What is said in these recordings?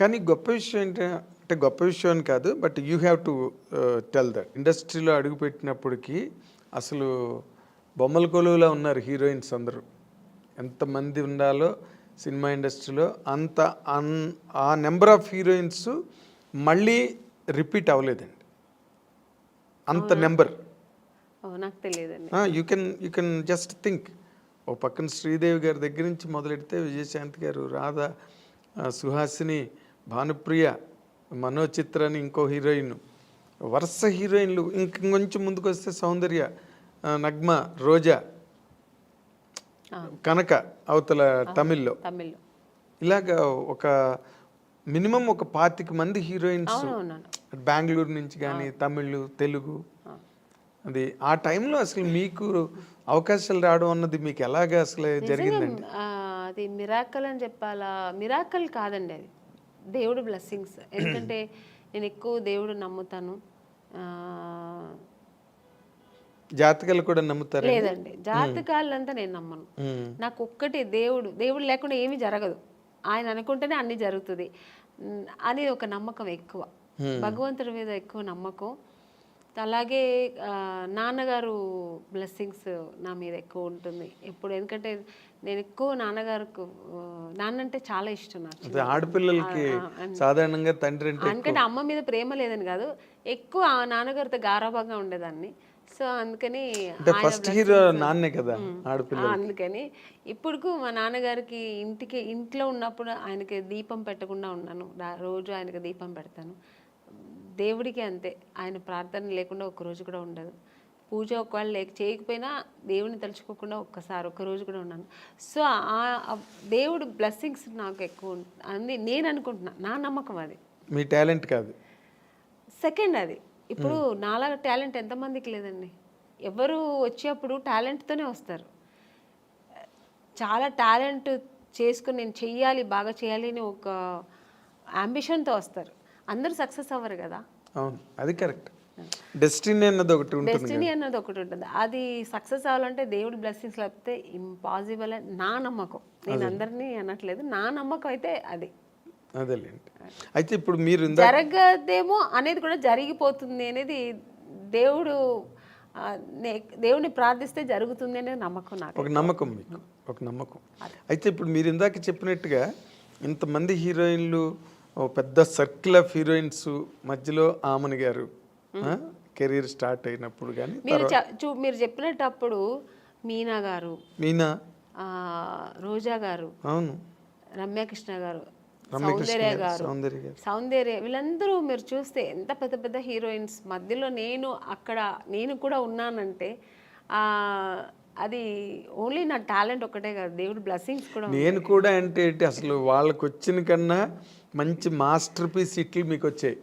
కానీ గొప్ప విషయం ఏంటి అంటే గొప్ప విషయం అని కాదు but you have to tell that. ఇండస్ట్రీలో అడుగుపెట్టినప్పటికీ అసలు బొమ్మల కొలువులా ఉన్నారు హీరోయిన్స్ అందరూ. ఎంతమంది ఉండాలో సినిమా ఇండస్ట్రీలో అంత అన్ ఆ నెంబర్ ఆఫ్ హీరోయిన్స్ మళ్ళీ రిపీట్ అవ్వలేదండి. అంత number. You can you can just think. ఓ పక్కన శ్రీదేవి గారి దగ్గర నుంచి మొదలెడితే విజయశాంతి గారు రాధ సుహాసిని భానుప్రియ మనోచిత్ర అని ఇంకో హీరోయిన్ వరుస హీరోయిన్లు ఇంక కొంచెం ముందుకు వస్తే సౌందర్య నగ్మ రోజా కనక అవతల తమిళ్ళో. ఇలాగ ఒక మినిమం ఒక పాతిక మంది హీరోయిన్స్ బెంగళూరు నుంచి కానీ తమిళ్ తెలుగు. అది ఆ టైంలో అసలు మీకు అవకాశాలు రావడం అన్నది మీకు ఎలాగ అసలు జరిగిందండి? అది మిరాకల్ అని చెప్పాలా? మిరాకల్ కాదండి అది. దేవుడు బ్లెస్సింగ్స్ ఎందుకంటే నేను ఎక్కువ దేవుడు నమ్ముతాను. ఆ, జాతకాలు కూడా నమ్ముతారు లేదండి. జాతకాలంతా నేను నమ్మను. నాకు ఒక్కటి దేవుడు దేవుడు లేకుండా ఏమీ జరగదు. ఆయన అనుకుంటేనే అన్ని జరుగుతుంది. అని ఒక నమ్మకం ఎక్కువ. భగవంతుడి మీద ఎక్కువ నమ్మకం. అలాగే నాన్నగారు బ్లెస్సింగ్స్ నా మీద ఎక్కువ ఉంటుంది. ఎప్పుడు ఎందుకంటే నేను ఎక్కువ నాన్నగారికి ఆ, నాన్న అంటే చాలా ఇష్టం నాకు. ఆడపిల్లలకి సాధారణంగా తండ్రి ఎందుకంటే అమ్మ మీద ప్రేమ లేదని కాదు ఎక్కువ నాన్నగారితో గారాభంగా ఉండేదాన్ని. సో అందుకని ఫస్ట్ హీరో నాన్నే కదా ఆడపిల్ల అందుకని ఇప్పుడుకు మా నాన్నగారికి ఇంటికి ఇంట్లో ఉన్నప్పుడు ఆయనకి దీపం పెట్టకుండా ఉన్నాను. రోజు ఆయనకి దీపం పెడతాను. దేవుడికి అంతే. ఆయన ప్రార్థన లేకుండా ఒక్క రోజు కూడా ఉండదు. పూజ ఒకవేళ లేక చేయకపోయినా దేవుని తలుచుకోకుండా ఒక్కసారి ఒక్క రోజు కూడా ఉన్నాను సో ఆ దేవుడు బ్లెస్సింగ్స్ నాకు ఎక్కువ అని నేను అనుకుంటున్నా. నా నమ్మకం అది. మీ టాలెంట్ కాదు. సెకండ్ అది. ఇప్పుడు నాలాగా టాలెంట్ ఎంతమందికి లేదండి. ఎవరు వచ్చేప్పుడు టాలెంట్తోనే వస్తారు. చాలా టాలెంట్ చేసుకుని నేను చెయ్యాలి బాగా చేయాలి అని ఒక అంబిషన్తో వస్తారు. అందరూ సక్సెస్ అవ్వరు కదా. అవును అది కరెక్ట్. డెస్టినీ అన్నది ఒకటి ఉంటుంది డెస్టినీ అన్నది ఒకటి ఉంటుంది. అది సక్సెస్ అవ్వాలంటే దేవుడి బ్లెస్సింగ్స్ లేకపోతే ఇంపాసిబుల్ అని నా నమ్మకం. నేను అందరినీ అనట్లేదు. నా నమ్మకం అయితే అది. అదేలేండి. అయితే ఇప్పుడు మీరు జరగదేమో అనేది కూడా జరిగిపోతుంది అనేది దేవుడు దేవుడిని ప్రార్థిస్తే జరుగుతుంది అనే నమ్మకం నాకు. ఒక నమ్మకం మీకు. ఒక నమ్మకం. అయితే ఇప్పుడు మీరు ఇందాక చెప్పినట్టుగా ఇంతమంది హీరోయిన్లు ఓ పెద్ద సర్కిల్ ఆఫ్ హీరోయిన్స్ మధ్యలో ఆమని గారు కెరీర్ స్టార్ట్ అయినప్పుడు కానీ మీరు చెప్పినప్పుడు మీనా గారు మీనా? రోజా గారు అవును. రమ్యకృష్ణ గారు సౌందర్య గారు, సౌందర్య వీళ్ళందరూ మీరు చూస్తే ఎంత పెద్ద పెద్ద హీరోయిన్స్ మధ్యలో నేను అక్కడ నేను కూడా ఉన్నానంటే అది ఓన్లీ నా టాలెంట్ ఒకటే కాదు దేవుడు బ్లెస్సింగ్స్ కూడా నేను కూడా అంటే అసలు వాళ్ళకి వచ్చిన కన్నా మంచి మాస్టర్ పీస్ ఇట్లు మీకు వచ్చాయి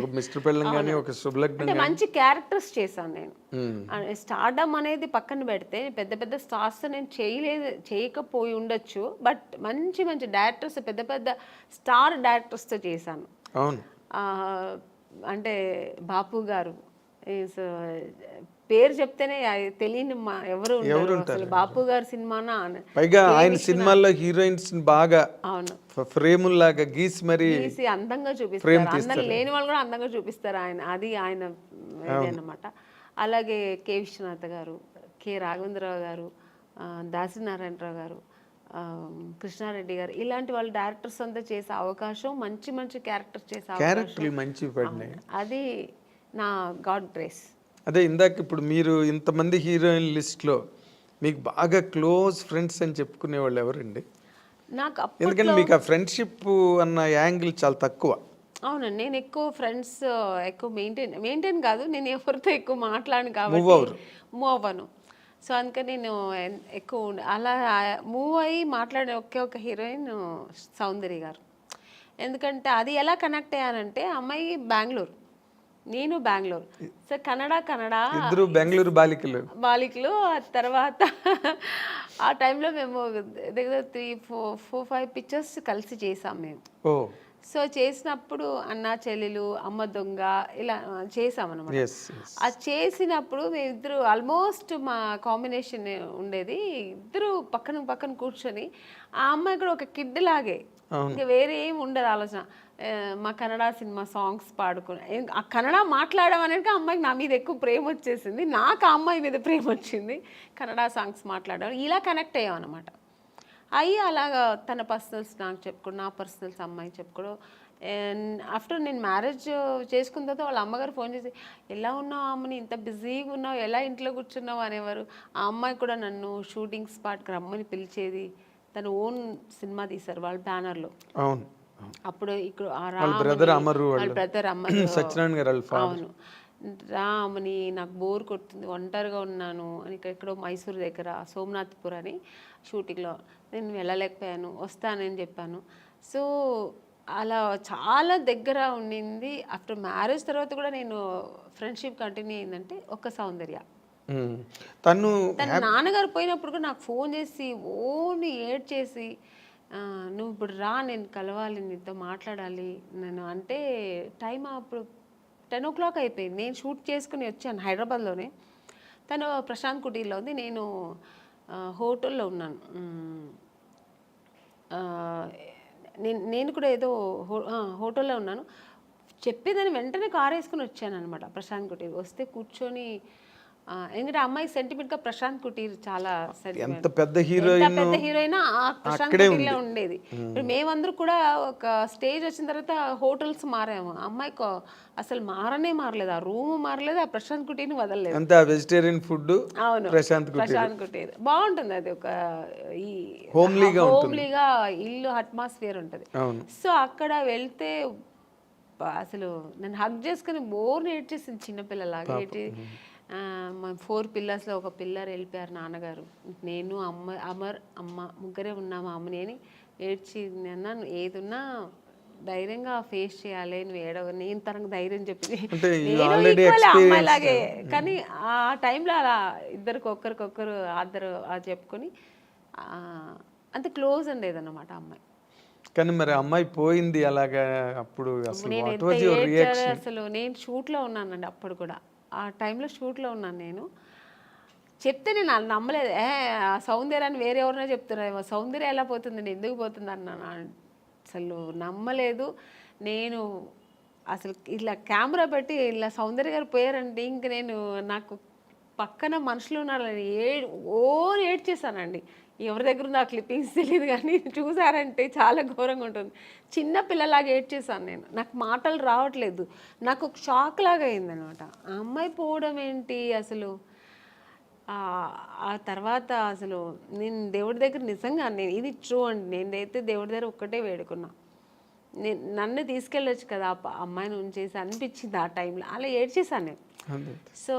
ఒక మిస్టర్ పెళ్ళం కానీ ఒక శుభలగ్నం అంటే మంచి క్యారెక్టర్స్ చేశాను నేను. స్టార్డమ్ అనేది పక్కన పెడితే పెద్ద పెద్ద స్టార్స్ నేను చేయలేదు చేయకపోయి ఉండొచ్చు బట్ మంచి మంచి డైరెక్టర్స్ పెద్ద పెద్ద స్టార్ డైరెక్టర్స్తో చేశాను. అవును. అంటే బాపు గారు పేరు చెప్తేనే తెలియని మా ఎవరు అసలు బాపు గారి సినిమానా. పైగా ఆయన సినిమాల్లో హీరోయిన్స్ బాగా అవును. ఫ్రేముల్లాగా గీసి మరి తీసి అందంగా చూపిస్తారు. అందరు లేని వాళ్ళు కూడా అందంగా చూపిస్తారు ఆయన. అది ఆయన ఇది అన్నమాట అలాగే కె విశ్వనాథ్ గారు కె రాఘవేంద్రరావు గారు ఆ, దాసినారాయణరావు గారు కృష్ణారెడ్డి గారు ఇలాంటి వాళ్ళు డైరెక్టర్స్ అంతా చేసే అవకాశం మంచి మంచి క్యారెక్టర్స్ చేసే అవకాశం. పడినాయి. అది నా గాడ్ గ్రేస్. అదే ఇందాక ఇప్పుడు మీరు ఇంతమంది హీరోయిన్ లిస్ట్లో మీకు బాగా క్లోజ్ ఫ్రెండ్స్ అని చెప్పుకునే వాళ్ళు ఎవరండి? నాకు ఎందుకంటే మీకు ఆ ఫ్రెండ్షిప్ అన్న యాంగిల్ చాలా తక్కువ. అవునండి నేను ఎక్కువ ఫ్రెండ్స్ ఎక్కువ మెయింటైన్ మెయింటైన్ కాదు నేను ఎవరితో ఎక్కువ మాట్లాడను కాబట్టి మూవ్ అవ్వను. సో అందుకని నేను ఎక్కువ అలా మూవ్ అయ్యి మాట్లాడే ఒకే ఒక హీరోయిన్ సౌందర్య గారు. ఎందుకంటే అది ఎలా కనెక్ట్ అయ్యానంటే అమ్మాయి బెంగళూరు. నేను బెంగళూరు. సో కన్నడ కన్నడ ఇద్దరు బెంగళూరు బాలికలు. బాలికలు ఆ తర్వాత ఆ టైంలో మేము దగ్గర three four four five pictures కలిసి చేసాం మేము. సో చేసినప్పుడు అన్న చెల్లెలు అమ్మ దొంగ ఇలా చేసాం అనమాట ఎస్ అది చేసినప్పుడు మేమిద్దరు ఆల్మోస్ట్ మా కాంబినేషన్ ఉండేది. ఇద్దరు పక్కన పక్కన కూర్చొని ఆ అమ్మాయి కూడా ఒక కిడ్ లాగే. ఇంకా వేరే ఏమి ఉండదు ఆలోచన. మా కన్నడ సినిమా సాంగ్స్ పాడుకుని. ఆ కన్నడ మాట్లాడడం అనేది అమ్మాయికి నా మీద ఎక్కువ ప్రేమ వచ్చేసింది. నాకు ఆ అమ్మాయి మీద ప్రేమ వచ్చింది. కన్నడ సాంగ్స్ మాట్లాడడం. ఇలా కనెక్ట్ అయ్యాం అనమాట అయ్యి అలాగా తన పర్సనల్స్ నాకు చెప్పుకోడు నా పర్సనల్స్ అమ్మాయి చెప్పుకోడు ఆఫ్టర్ నేను మ్యారేజ్ చేసుకున్న తర్వాత వాళ్ళ అమ్మగారు ఫోన్ చేసి ఎలా ఉన్నావు అమ్మని? ఇంత బిజీగా ఉన్నావు? ఎలా ఇంట్లో కూర్చున్నావు? అనేవారు. ఆ అమ్మాయి కూడా నన్ను షూటింగ్ స్పాట్కి రమ్మని పిలిచేది. తను ఓన్ సినిమా తీశారు వాళ్ళ బ్యానర్లో. అవును. అప్పుడు ఇక్కడ రామని- అమరు వాళ్ళ. బ్రదర్ అమరు. సత్యనారాయణ గారు. అవును. రామని నాకు బోర్ కొడుతుంది ఒంటరిగా ఉన్నాను అని ఇక్కడ ఎక్కడో మైసూర్ దగ్గర సోమనాథ్పూర్ అని షూటింగ్లో. నేను వెళ్ళలేకపోయాను వస్తానని చెప్పాను. సో అలా చాలా దగ్గర ఉండింది. ఆఫ్టర్ మ్యారేజ్ తర్వాత కూడా నేను ఫ్రెండ్షిప్ కంటిన్యూ అయిందంటే ఒక సౌందర్య. తను తన నాన్నగారు పోయినప్పుడు కూడా నాకు ఫోన్ చేసి ఓని ఏడ్ చేసి "ఆ, నువ్వు ఇప్పుడు రా నేను కలవాలి నీతో మాట్లాడాలి నేను అంటే టైం అప్పుడు టెన్ ఓ క్లాక్ అయిపోయింది. నేను షూట్ చేసుకుని వచ్చాను హైదరాబాద్లోనే. తను ప్రశాంత్ కుటీర్లో ఉంది. నేను హోటల్లో ఉన్నాను. నేను నేను కూడా ఏదో హోటల్లో ఉన్నాను. చెప్పేదాన్ని వెంటనే కార్ వేసుకుని వచ్చాను అనమాట ప్రశాంత్ కుటీర్. వస్తే కూర్చొని ఎందుకంటే అమ్మాయి సెంటిమెంట్గా ప్రశాంత్ కుటీర్ చాలా. ఎంత పెద్ద హీరోయిన్ పెద్ద హీరోయిన్ ప్రశాంత్ కుటీర్లో ఉండేది. ఇప్పుడు మేమందరూ కూడా ఒక స్టేజ్ వచ్చిన తర్వాత హోటల్స్ మారాము. అమ్మాయి అసలు మారనే మారలేదు. ఆ రూమ్ మారలేదు ఆ ప్రశాంత్ కుటీర్ని వదలలేదు. అంత వెజిటేరియన్ ఫుడ్ అవును ప్రశాంత్ కుటీర్. ప్రశాంత్ కుటీర్. బాగుంటుంది అది ఒక ఈ Homely-గా హోమ్లీగా ఇల్లు అట్మాస్ఫియర్ ఉంటుంది. సో అక్కడ వెళ్తే అసలు నన్ను హగ్ చేసుకుని బోర్ ఏడ్చేసింది చిన్నపిల్లలాగా. మా ఫోర్ పిల్లర్స్లో ఒక పిల్లర్ వెళ్ళిపోయారు నాన్నగారు. నేను అమ్మ అమర్ అమ్మ ముగ్గురే ఉన్నాము అమ్మని. అని ఏడ్చి అన్నాను ఏదున్నా ధైర్యంగా ఫేస్ చేయాలి నువ్వు ఏడవ నేను తనకు ధైర్యం చెప్పింది. అమ్మాయిలాగే కానీ ఆ టైంలో అలా ఇద్దరికి ఒక్కరికొక్కరు ఆద్దరు చెప్పుకొని అంత క్లోజ్ ఉండేదన్నమాట ఆ అమ్మాయి. కానీ మరి అమ్మాయి పోయింది అలాగా అప్పుడు అసలు నేను షూట్లో ఉన్నానండి అప్పుడు కూడా. ఆ టైంలో షూట్లో ఉన్నాను నేను. చెప్తే నేను అలా నమ్మలేదు. ఏ ఆ సౌందర్యాన్ని వేరే ఎవరినో చెప్తున్నారు. సౌందర్య ఎలా పోతుందండి ఎందుకు పోతుంది అన్నాను. అసలు నమ్మలేదు. నేను అసలు ఇలా కెమెరా పెట్టి ఇలా సౌందర్య గారు పోయారండి ఇంక నేను నాకు పక్కన మనుషులు ఉన్నారని ఏ ఓ ఏడ్చేసానండి ఎవరి దగ్గర ఉందో ఆ క్లిప్పింగ్స్ తెలియదు కానీ చూసారంటే చాలా ఘోరంగా ఉంటుంది. చిన్న పిల్లలాగా ఏడ్చేసాను నేను. నాకు మాటలు రావట్లేదు. నాకు ఒక షాక్ లాగా అయిందనమాట ఆ అమ్మాయి పోవడం ఏంటి అసలు? ఆ తర్వాత అసలు నేను దేవుడి దగ్గర నిజంగా నేను ఇది ట్రూ అండి. నేనైతే దేవుడి దగ్గర ఒక్కటే వేడుకున్నా. నేను నన్ను తీసుకెళ్ళొచ్చు కదా ఆ అమ్మాయిని ఉంచేసి అనిపించింది ఆ టైంలో అలా ఏడ్చేసాను నేను. సో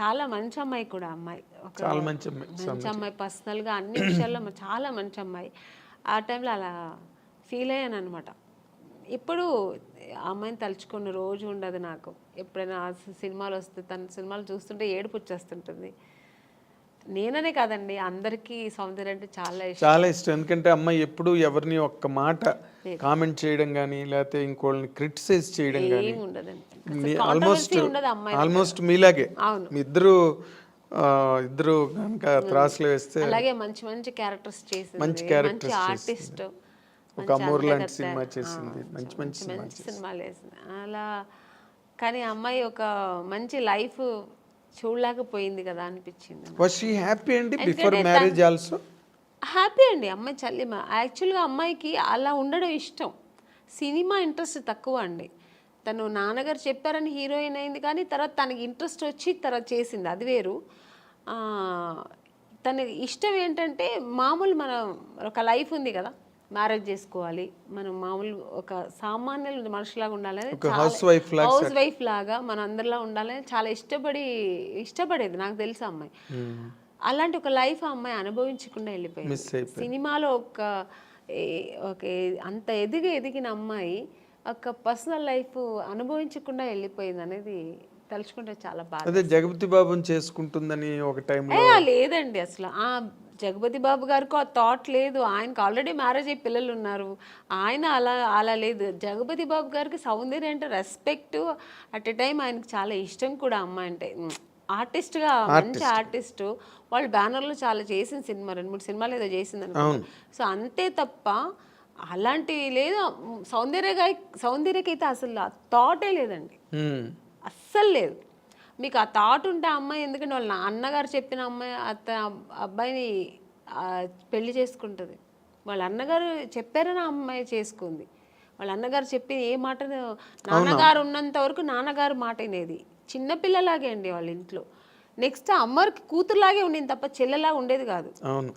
చాలా మంచి అమ్మాయి కూడా అమ్మాయి. చాలా మంచి అమ్మాయి. మంచి అమ్మాయి. పర్సనల్గా అన్ని విషయాల్లో చాలా మంచి అమ్మాయి. ఆ టైంలో అలా ఫీల్ అయ్యాను అనమాట ఇప్పుడు ఆ అమ్మాయిని తలుచుకున్న రోజు ఉండదు నాకు. ఎప్పుడైనా సినిమాలు వస్తే తన సినిమాలు చూస్తుంటే ఏడుపు వచ్చేస్తుంటుంది. నేననే కాదండి అందరికీ సౌందర్య అంటే చాలా ఇష్టం. చాలా ఇష్టం. ఎందుకంటే అమ్మాయి ఎప్పుడు ఎవరిని ఒక్క మాట కామెంట్ చేయడం కానీ లేకపోతే ఇంకోళ్ళని క్రిటిసైజ్ చేయడం కానీ ఆల్మోస్ట్ Controversy ఉండదు అమ్మాయి ఆల్మోస్ట్ మీలాగే. అవును. మీ ఇద్దరు ఇద్దరు కనుక త్రాసులు వేస్తే అలాగే మంచి మంచి క్యారెక్టర్స్ చేసింది. మంచి characters ఆర్టిస్ట్ ఒక అమూర్ లాంటి సినిమా చేసింది. మంచి మంచి మంచి సినిమాలు వేసింది అలా కానీ అమ్మాయి ఒక మంచి లైఫ్ చూడలేకపోయింది కదా అనిపించింది వాజ్ షీ హ్యాపీ అండి బిఫోర్ మ్యారేజ్ ఆల్సో హ్యాపీ అండి. అమ్మాయి చల్లిమ యాక్చువల్గా అమ్మాయికి అలా ఉండడం ఇష్టం. సినిమా ఇంట్రెస్ట్ తక్కువ అండి. తను నాన్నగారు చెప్పారని హీరోయిన్ అయింది కానీ తర్వాత తనకి ఇంట్రెస్ట్ వచ్చి తర్వాత చేసింది. అది వేరు. తన ఇష్టం ఏంటంటే మామూలు మన ఒక లైఫ్ ఉంది కదా మ్యారేజ్ చేసుకోవాలి. మనం మామూలు ఒక సామాన్య మనుషులాగా ఉండాలని హౌస్ వైఫ్ లాగా మన అందరిలా ఉండాలని చాలా ఇష్టపడి ఇష్టపడేది నాకు తెలుసు అమ్మాయి. అలాంటి ఒక లైఫ్ ఆ అమ్మాయి అనుభవించకుండా వెళ్ళిపోయింది. సినిమాలో ఒక ఒక అంత ఎదిగి ఎదిగిన అమ్మాయి ఒక పర్సనల్ లైఫ్ అనుభవించకుండా వెళ్ళిపోయింది అనేది తలుచుకుంటే చాలా బాధ. అదే జగపతి బాబుని చేసుకుంటుందని ఒక టైంలో ఏ, లేదండి అసలు. ఆ జగపతి బాబు గారికి ఆ థాట్ లేదు. ఆయనకు ఆల్రెడీ మ్యారేజ్ అయ్యి పిల్లలు ఉన్నారు. ఆయన అలా అలా లేదు. జగపతి బాబు గారికి సౌందర్య అంటే రెస్పెక్ట్ అట్ ఎ టైం ఆయనకు చాలా ఇష్టం కూడా అమ్మాయి అంటే. ఆర్టిస్ట్గా మంచి ఆర్టిస్ట్ వాళ్ళు బ్యానర్లో చాలా చేసిన సినిమా రెండు మూడు సినిమాలు ఏదో చేసింది అనుకో సో అంతే తప్ప అలాంటివి లేదు. సౌందర్య సౌందర్యకైతే అసలు ఆ థాటే లేదండి. అస్సలు లేదు. మీకు ఆ థాట్ ఉంటే అమ్మాయి ఎందుకంటే వాళ్ళ నా- అన్నగారు చెప్పిన అమ్మాయి అత్త అబ్బాయిని పెళ్ళి చేసుకుంటుంది. వాళ్ళ అన్నగారు చెప్పారని అమ్మాయి చేసుకుంది. వాళ్ళ అన్నగారు చెప్పి ఏ మాట నాన్నగారు ఉన్నంత వరకు నాన్నగారు మాట వినేది. చిన్నపిల్లలాగే అండి వాళ్ళ ఇంట్లో. నెక్స్ట్ అమ్మకి కూతురులాగే ఉండేది తప్ప చెల్లెలాగా ఉండేది కాదు. అవును.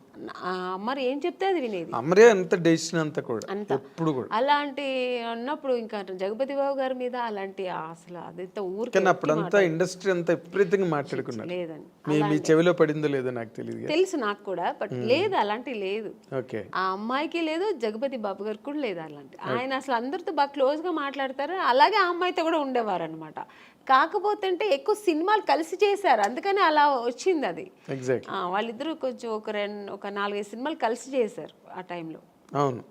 అమ్మారు ఏం చెప్తే అది వినేది. అమరే అంత డెసిషన్ అంతా కూడా ఎప్పుడు కూడా. అలాంటి అన్నప్పుడు ఇంకా జగపతి బాబు గారి మీద అలాంటి అసలు అది ఊరికి కానీ అప్పుడంతా ఇండస్ట్రీ అంతా విపరీతంగా మాట్లాడుకున్నారు. లేదండి. మీ మీ చెవిలో పడిందో లేదో నాకు తెలియదు తెలుసు నాకు కూడా బట్ లేదు అలాంటి లేదు. ఓకే. ఆ అమ్మాయికి లేదు జగపతి బాబు గారికి కూడా లేదు అలాంటి. ఆయన అసలు అందరితో బాగా క్లోజ్గా మాట్లాడతారు అలాగే ఆ అమ్మాయితో కూడా ఉండేవారు అనమాట కాకపోతే అంటే ఎక్కువ సినిమాలు కలిసి చేశారు. అందుకని అలా వచ్చింది అది వాళ్ళిద్దరూ కొంచెం ఒక రెండు ఒక నాలుగైదు సినిమాలు కలిసి చేశారు ఆ టైంలో. అవును.